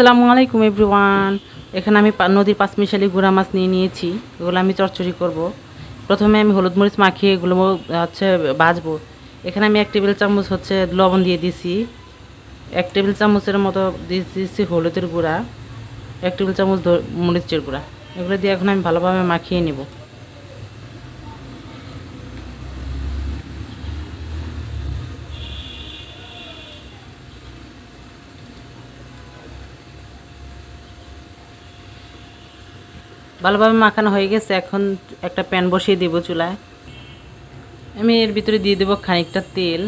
আসসালামু আলাইকুম এভরিওয়ান। এখানে আমি নদীর পাঁচমিশালি গুঁড়া মাছ নিয়ে নিয়েছি। এগুলো আমি চচ্চড়ি করব। প্রথমে আমি হলুদ মরিচ মাখিয়ে এগুলো হচ্ছে ভাজবো। এখানে আমি এক টেবিল চামচ হচ্ছে লবণ দিয়ে দিছি। এক টেবিল চামচের মতো দিয়ে দিচ্ছি হলুদের গুঁড়া। এক টেবিল চামচ মরিচের গুঁড়া। এগুলো দিয়ে এখন আমি ভালোভাবে মাখিয়ে নেব। ভালোভাবে মাখানো হয়ে গেছে, এখন একটা প্যান বসিয়ে দেবো চুলায়। আমি এর ভিতরে দিয়ে দেবো খানিকটা তেল।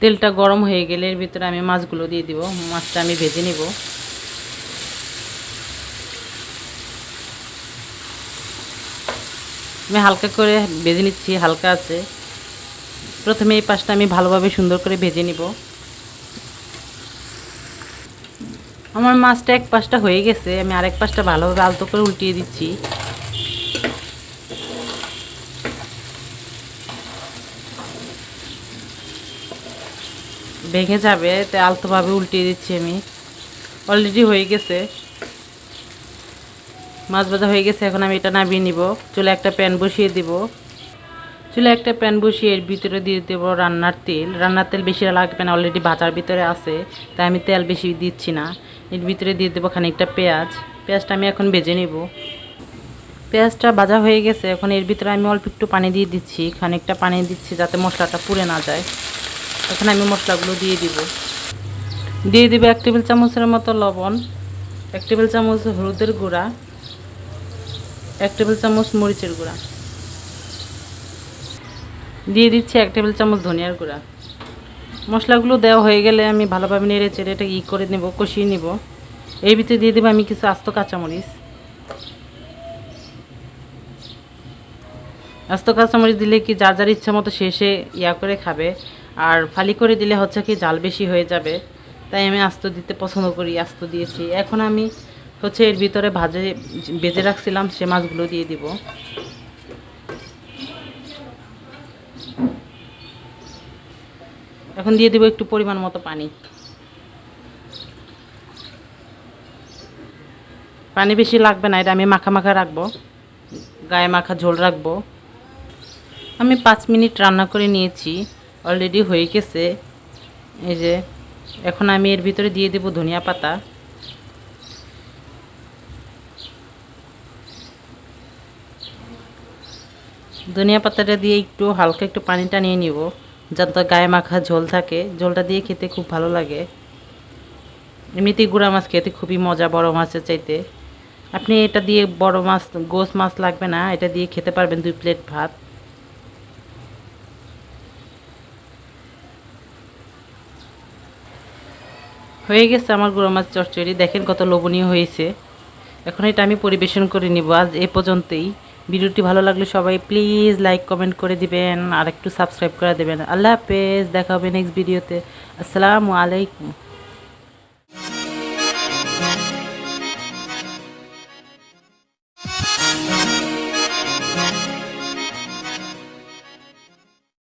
তেলটা গরম হয়ে গেলে এর ভিতরে আমি মাছগুলো দিয়ে দিব, মাছটা আমি ভেজে নিব। আমি হালকা করে ভেজে নিচ্ছি, হালকা আছে। প্রথমে এই পাশটা আমি ভালোভাবে সুন্দর করে ভেজে নিব। আমার মাছটা এক পাশটা হয়ে গেছে, আমি আরেক পাশটা ভালোভাবে আলতো করে উল্টিয়ে দিচ্ছি। ভেঙে যাবে তাই আলতোভাবে উল্টিয়ে দিচ্ছি আমি। অলরেডি হয়ে গেছে। মাছ ভাজা হয়ে গেছে, এখন আমি এটা নামিয়ে নিব। চুলে একটা প্যান বসিয়ে দিব। চুলে একটা প্যান বসিয়ে এর ভিতরে দিয়ে দেবো রান্নার তেল। রান্নার তেল বেশি লাগবে না অলরেডি ভাজার ভিতরে আছে, তাই আমি তেল বেশি দিচ্ছি না। এর ভিতরে দিয়ে দেবো খানিকটা পেঁয়াজ। পেঁয়াজটা আমি এখন ভেজে নেব। পেঁয়াজটা ভাজা হয়ে গেছে, এখন এর ভিতরে আমি অল্প একটু পানি দিয়ে দিচ্ছি, খানিকটা পানি দিচ্ছি যাতে মশলাটা পুড়ে না যায়। এখন আমি মশলাগুলো দিয়ে দিব। দিয়ে দিবে এক টেবিল চামচের মতো লবণ, এক টেবিল চামচ হলুদের গুঁড়া, এক টেবিল চামচ মরিচের গুঁড়া। দিয়ে দিচ্ছি এক টেবিল চামচ ধনিয়ার গুঁড়া। মশলাগুলো দেওয়া হয়ে গেলে আমি ভালোভাবে নেড়ে চেড়ে এটা ই করে নেব, কষিয়ে নেব। এর ভিতরে দিয়ে দেবো আমি কিছু আস্ত কাঁচামরিচ। আস্ত কাঁচামরিচ দিলে কি যার যার ইচ্ছা মতো শেষে ইয়া করে খাবে। আর ফালি করে দিলে হচ্ছে কি জাল বেশি হয়ে যাবে। তাই আমি আস্ত দিতে পছন্দ করি, আস্ত দিয়েছি। এখন আমি হচ্ছে এর ভিতরে ভাজে, বেজে রাখছিলাম সে মাছগুলো দিয়ে দিব। এখন দিয়ে দেবো একটু পরিমাণ মতো পানি। পানি বেশি লাগবে না, এটা আমি মাখা মাখা রাখব, গায়ে মাখা ঝোল রাখব। আমি পাঁচ মিনিট রান্না করে নিয়েছি অলরেডি হয়ে গেছে। এই যে, এখন আমি এর ভিতরে দিয়ে দেব ধনিয়া পাতা। ধনিয়া পাতাটা দিয়ে একটু হালকা একটু পানিটা নিয়ে নিব। যাতে গায়ে মাখা ঝোল থাকে। ঝোলটা দিয়ে খেতে খুব ভালো লাগে। এমনিতেই গুঁড়া মাছ খেতে খুবই মজা, বড় মাছের চাইতে। আপনি এটা দিয়ে বড় মাছ গোস মাছ লাগবে না, এটা দিয়ে খেতে পারবেন দুই প্লেট ভাত। হয়ে গেছে আমার গুঁড়ো মাছ চচ্চড়ি। দেখেন কত লোভনীয় হয়েছে। এখন এটা আমি পরিবেশন করে নিব। আজ এ পর্যন্তই। ভিডিওটি ভালো লাগলে সবাই প্লিজ লাইক, কমেন্ট করে দিবেন আর একটু সাবস্ক্রাইব করে দেবেন। আল্লাহ হাফেজ, দেখা হবে নেক্সট ভিডিওতে আসসালামু আলাইকুম।